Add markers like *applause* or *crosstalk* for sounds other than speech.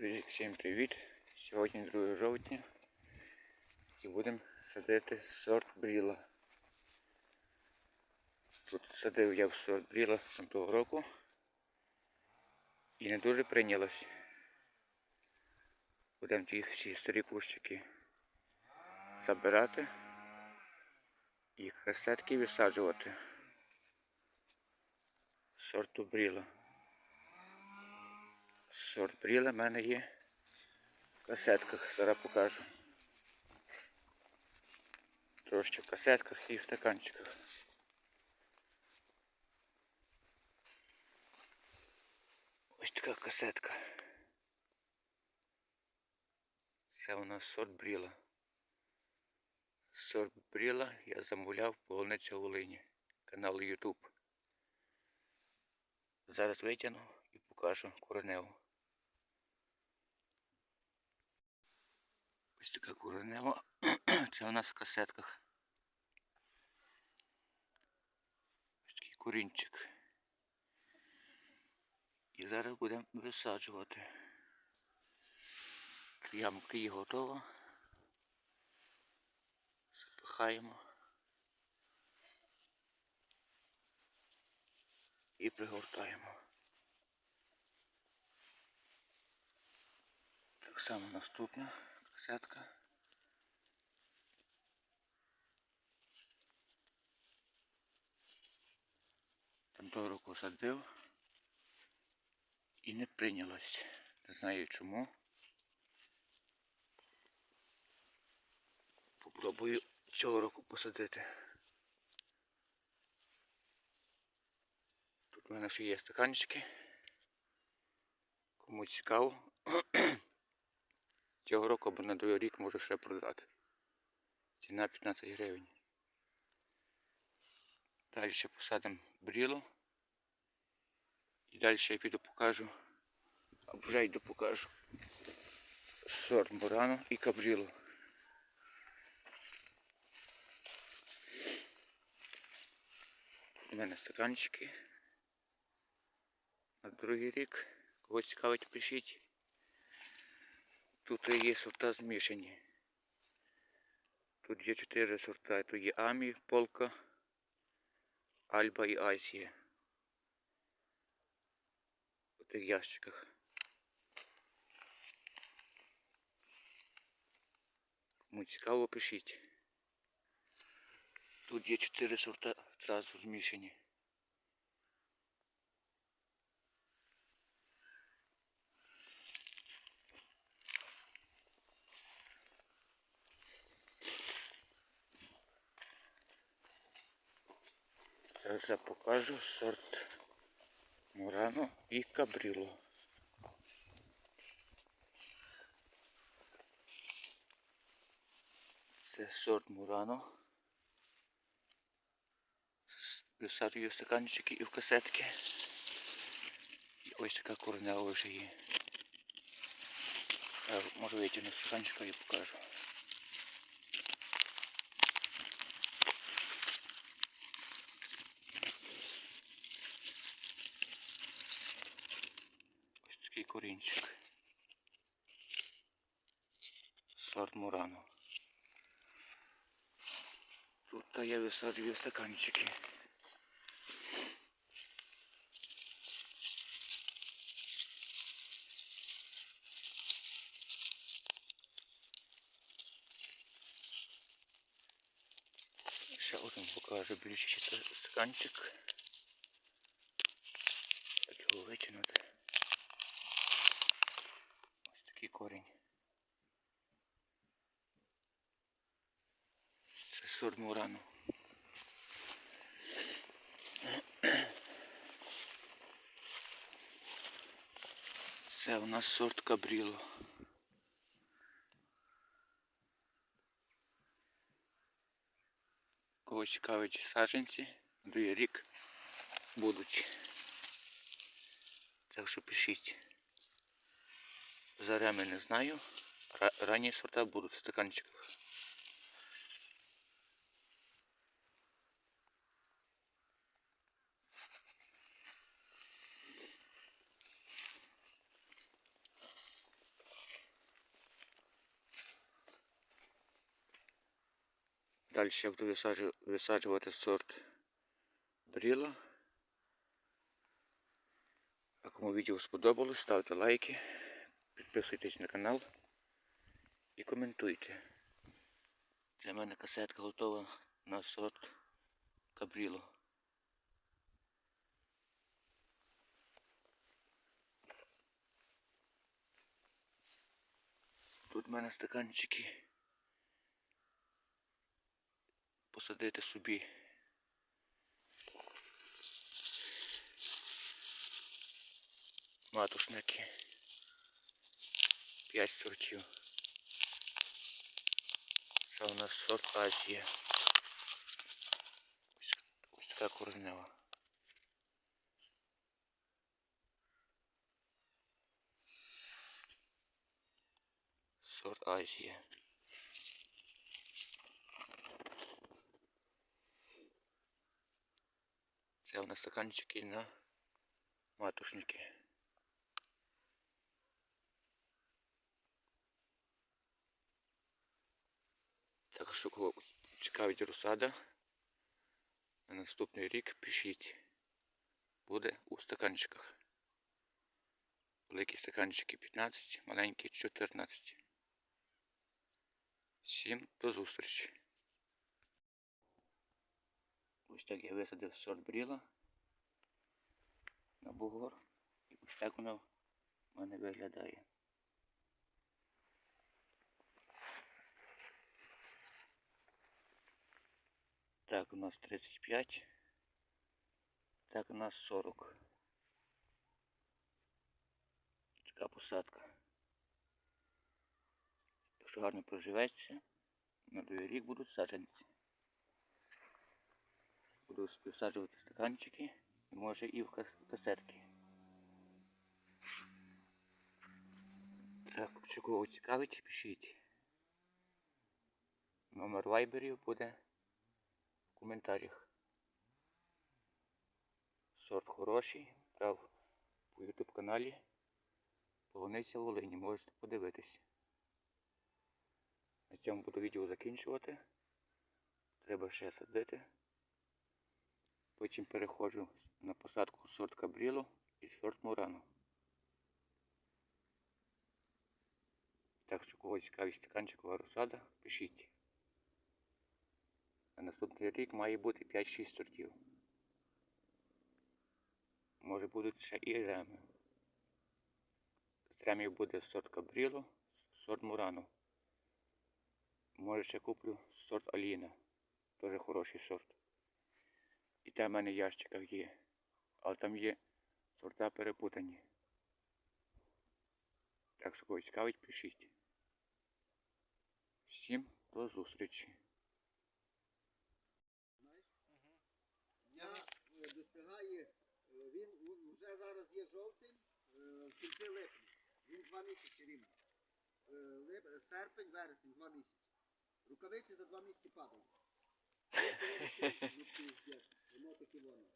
Всім привіт! Сьогодні 2 жовтня і будемо садити сорт бріла. Тут садив я в сорт бріла того року і не дуже прийнялось. Будемо ті всі старі кущики забирати і касетки висаджувати сорту бріла. Сорт бріла в мене є в касетках, зараз покажу. Трошки в касетках і в стаканчиках. Ось така касетка. Це у нас сорт бріла. Сорт бріла я замовляв полуниця Волині. Канал YouTube. Зараз витягну і покажу кореневу. Ось така коренева. Це у нас в касетках. Ось такий корінчик. І зараз будемо висаджувати. Ямка її готова. Запихаємо. І пригортаємо. Так само наступна касетка. Там того року садив і не прийнялось. Не знаю чому. Попробую цього року посадити. Тут у мене ще є стаканчики. Кому цікаво. Цього року або на другий рік можу ще продати. Ціна 15 гривень. Далі ще посадимо бріло. І далі я піду покажу. Або вже йду покажу. Сорт Мурано і кабріло. У мене стаканчики. На другий рік. Кого цікавить, пишіть. Тут є сорта змішані. Тут є чотири сорта. Тут є Амі, Полка, Альба і Азія. У тих ящиках. Кому цікаво, пишіть. Тут є чотири сорта одразу змішані. Зараз я покажу сорт Мурано і Кабріло. Це сорт Мурано. Висаджую в стаканчики і в касетки. І ось така коренева вже є. Можу витягнути стаканчика і покажу. Ось такий корінчик. Сорт Мурано. Тут я висаджую стаканчики. Ще один покажу більший стаканчик. Як його витягнути. Ось такий корінь. Це сорт Мурану. Це у нас сорт Кабріло. Кого цікавить саджанці, другий рік будуть. Так що пишіть. За не знаю. Ранні сорта будуть в стаканчиках. Далі я буду висаджувати сорт бріла. А кому відео сподобалось, ставте лайки підписуйтесь на канал і коментуйте. Це в мене касетка готова на сорт кабріло. Тут в мене стаканчики. Посадити собі. Матушники. П'ять сортів. Це у нас сорт Азія. Ось така коренева. Сорт Азія. Це у нас стаканчики на матушники. Так що кого цікавить розсада на наступний рік пишіть. Буде у стаканчиках. Великі стаканчики 15, маленькі 14. Всім до зустрічі. Ось так я висадив сорт бріла на бугор. І ось так воно в мене виглядає. Так, у нас 35. Так, у нас 40. Така посадка. Якщо гарно проживеться, на другий рік будуть саджанці. Буду висаджувати стаканчики і може і в кас- касетки. Так, якщо кого цікавить, пишіть. Номер вайберів буде коментарях. Сорт хороший, брав по YouTube каналі. Полуниця Волині, можете подивитись. На цьому буду відео закінчувати. Треба ще садити. Потім переходжу на посадку сорт Кабріло і сорт Мурано. Так що когось цікавить стаканчикова розсада, пишіть. На наступний рік має бути 5-6 сортів. Може будуть ще і реми. З ремів буде сорт Кабріло, сорт Мурано. Може ще куплю сорт Аліна. Теж хороший сорт. І там в мене в ящиках є. Але там є сорта перепутані. Так що когось цікавить, пишіть. Всім до зустрічі. Дня е, достигає, е, він у- вже зараз є жовтень, е, в кінці липня. Він два місяці рівно. Е, е, Серпень, вересень, два місяці. Рукавиці за два місяці падали. *laughs* Воно таке воно.